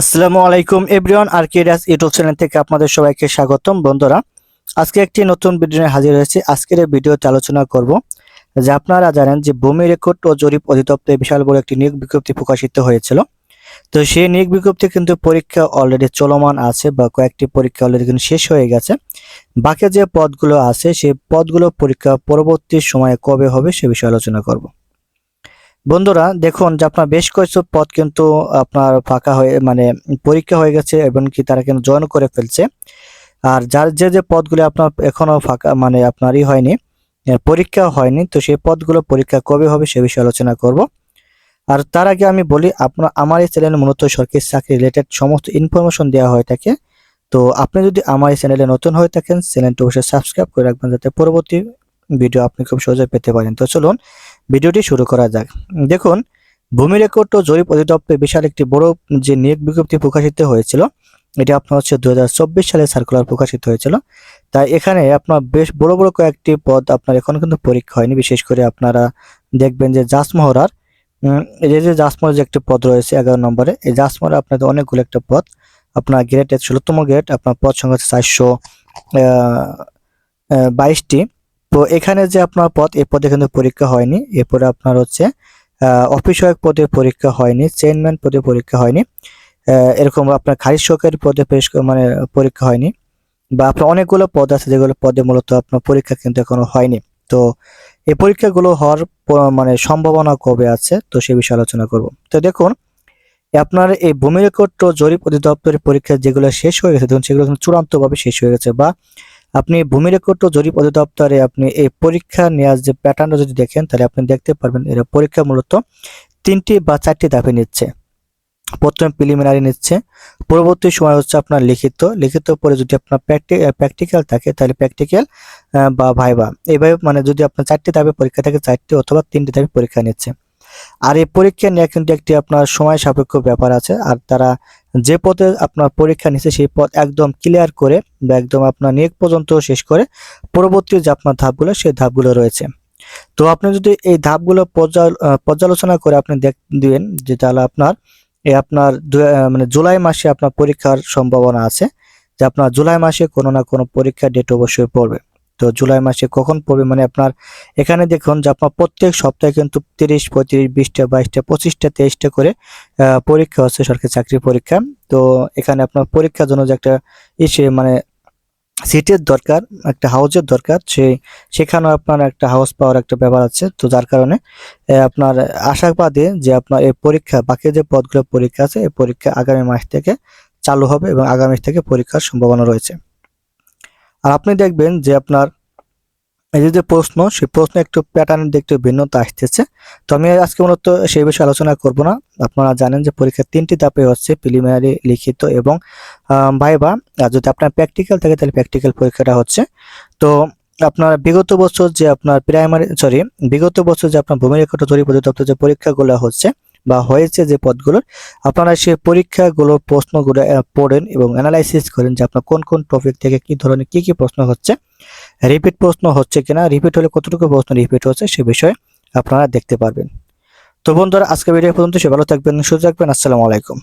আসসালামু আলাইকুম এভরিওয়ান, আর কেরাস ইউটিউব চ্যানেল থেকে আপনাদের সবাইকে স্বাগতম। বন্ধুরা, আজকে একটি নতুন ভিডিও নিয়ে হাজির হয়েছি। আজকের এই ভিডিওতে আলোচনা করব যে আপনারা জানেন যে ভূমি রেকর্ড ও জরিপ অধিদপ্তরে বিশাল বড় একটি নিয়োগ বিজ্ঞপ্তি প্রকাশিত হয়েছিল। তো সেই নিয়োগ বিজ্ঞপ্তি কিন্তু পরীক্ষা অলরেডি চলমান আছে বা কয়েকটি পরীক্ষা অলরেডি কিন্তু শেষ হয়ে গেছে। বাকি যে পদগুলো আছে, সেই পদগুলো পরীক্ষা পরবর্তী সময়ে কবে হবে সে বিষয়ে আলোচনা করব। বন্ধুরা, দেখুন যে আপনার বেশ কিছু পদ কিন্তু আপনার ফাঁকা হয়ে মানে পরীক্ষা হয়ে গেছে এবং কি তারা কিন্তু জয়েন করে ফেলছে। আর যার যে যে পদগুলি আপনার এখনও ফাঁকা মানে আপনারই হয়নি পরীক্ষা হয়নি, তো সেই পদগুলো পরীক্ষা কবে হবে সে বিষয়ে আলোচনা করব। আর তার আগে আমি বলি, আপনার, আমার এই চ্যানেলে মূলত সরকারি চাকরি রিলেটেড সমস্ত ইনফরমেশন দেওয়া হয়ে থাকে। তো আপনি যদি আমার এই চ্যানেলে নতুন হয়ে থাকেন, চ্যানেলটি অবশ্যই সাবস্ক্রাইব করে রাখবেন, যাতে পরবর্তী ভিডিও আপনি খুব সহজে পেতে পারেন। তো চলুন, ভিডিওটি শুরু করা যাক। দেখুন, ভূমি রেকর্ড ও জরিপ অধিদপ্তরে বিশাল একটি বড় যে নিয়োগ বিজ্ঞপ্তি প্রকাশিত হয়েছিল, এটা আপনার হচ্ছে দু হাজার চব্বিশ সালে সার্কুলার প্রকাশিত হয়েছিল। তাই এখানে আপনার বেশ বড় বড় কয়েকটি পদ আপনার এখন কিন্তু পরীক্ষা হয়নি। বিশেষ করে আপনারা দেখবেন যে জাসমহরার এই যে যে জাসমহর যে একটি পদ রয়েছে এগারো নম্বরে, এই জাসমহরে আপনাদের অনেকগুলো একটা পদ। আপনার গ্রেড ষোলোতম গ্রেড আপনার পদ সংখ্যা হচ্ছে চারশো বাইশটি। তো এখানে যে আপনার পদ এই পদে কিন্তু পরীক্ষা হয়নি। এরপরে আপনার হচ্ছে অফিস সহায়ক পদে পরীক্ষা হয়নি চেয়ারম্যান পদে পরীক্ষা হয়নি এরকম আপনার খারিজ সহকারী পদে মানে পরীক্ষা হয়নি, বা আপনার অনেকগুলো পদ আছে যেগুলো পদে মূলত আপনার পরীক্ষা কিন্তু এখনও হয়নি। তো এই পরীক্ষাগুলো হওয়ার মানে সম্ভাবনা কবে আছে, তো সে বিষয়ে আলোচনা করব। তো দেখুন, আপনার এই ভূমি রেকর্ড জরিপ অধিদপ্তরের পরীক্ষা যেগুলো শেষ হয়ে গেছে দেখুন সেগুলো চূড়ান্তভাবে শেষ হয়ে গেছে, বা আপনি ভূমি রেকর্ড জরিপ অধিদপ্তরে আপনি এই পরীক্ষা নেওয়ার যে প্যাটার্নটা যদি দেখেন, তাহলে আপনি দেখতে পারবেন এরা পরীক্ষা মূলত তিনটি বা চারটি ধাপে নিচ্ছে। প্রথমে প্রিলিমিনারি নিচ্ছে, পরবর্তী সময় হচ্ছে আপনার লিখিত। লিখিত পরে যদি আপনার প্র্যাকটিক্যাল থাকে, তাহলে প্র্যাকটিক্যাল বা ভাইবা এইভাবে মানে যদি আপনার চারটি ধাপে পরীক্ষা থাকে, চারটি অথবা তিনটি ধাপে পরীক্ষা নিচ্ছে। আর এই পরীক্ষা নেওয়া কিন্তু একটি আপনার সময় সাপেক্ষ ব্যাপার আছে। আর তারা যে পথে আপনার পরীক্ষা নিচ্ছে সেই পথ একদম ক্লিয়ার করে বা একদম আপনার নিয়োগ পর্যন্ত শেষ করে পরবর্তী যে আপনার ধাপগুলো, সেই ধাপগুলো রয়েছে। তো আপনি যদি এই ধাপগুলো পর্যালোচনা করে আপনি দেখ, দিবেন যে তাহলে আপনার এই আপনার মানে জুলাই মাসে আপনার পরীক্ষার সম্ভাবনা আছে। যে আপনার জুলাই মাসে কোনো না কোনো পরীক্ষার ডেট অবশ্যই পড়বে। তো জুলাই মাসে কখন পড়বে? মানে আপনার এখানে দেখুন যে আপনার প্রত্যেক সপ্তাহে কিন্তু তিরিশ, পঁয়ত্রিশ, বিশটা, বাইশটা, পঁচিশটা, তেইশটা করে পরীক্ষা হচ্ছে সরকারি চাকরি পরীক্ষা। তো এখানে আপনার পরীক্ষার জন্য যে একটা ইসে মানে সিটের দরকার, একটা হাউসের দরকার সেই সেখানেও আপনার একটা হাউস পাওয়ার একটা ব্যাপার আছে। তো যার কারণে আপনার আশাবাদী যে আপনার এই পরীক্ষা, বাকি যে পদগুলো পরীক্ষা আছে, এই পরীক্ষা আগামী মাস থেকে চালু হবে এবং আগামী থেকে পরীক্ষার সম্ভাবনা রয়েছে। আর আপনি দেখবেন যে আপনার এই যে প্রশ্ন, সেই প্রশ্ন একটু প্যাটার্নের দিকে একটু ভিন্নতা আসতেছে। তো আমি আজকে মূলত সেই বিষয়ে আলোচনা করব না। আপনারা জানেন যে পরীক্ষার তিনটি ধাপে হচ্ছে প্রিলিমিনারি লিখিত এবং ভাইবা আর যদি আপনার প্র্যাকটিক্যাল থাকে, তাহলে প্র্যাকটিক্যাল পরীক্ষাটা হচ্ছে। তো আপনার বিগত বছর যে আপনার প্রাইমারি সরি বিগত বছর যে আপনার ভূমি রেকর্ড জরিপ অধিদপ্তর যে পরীক্ষাগুলো হচ্ছে বা হয়েছে যে পদগুলোর, আপনারা সেই পরীক্ষাগুলো, প্রশ্নগুলো পড়েন এবং অ্যানালাইসিস করেন যে আপনার কোন কোন টপিক থেকে কি ধরনের, কি কি প্রশ্ন হচ্ছে। রিপিট প্রশ্ন হচ্ছে কিনা রিপিট হলে কতটুকু প্রশ্ন রিপিট হচ্ছে সে বিষয়ে আপনারা দেখতে পারবেন। তো বন্ধুরা আজকে ভিডিও পর্যন্ত সে ভালো থাকবেন সুযোগ থাকবেন, আসসালামু আলাইকুম।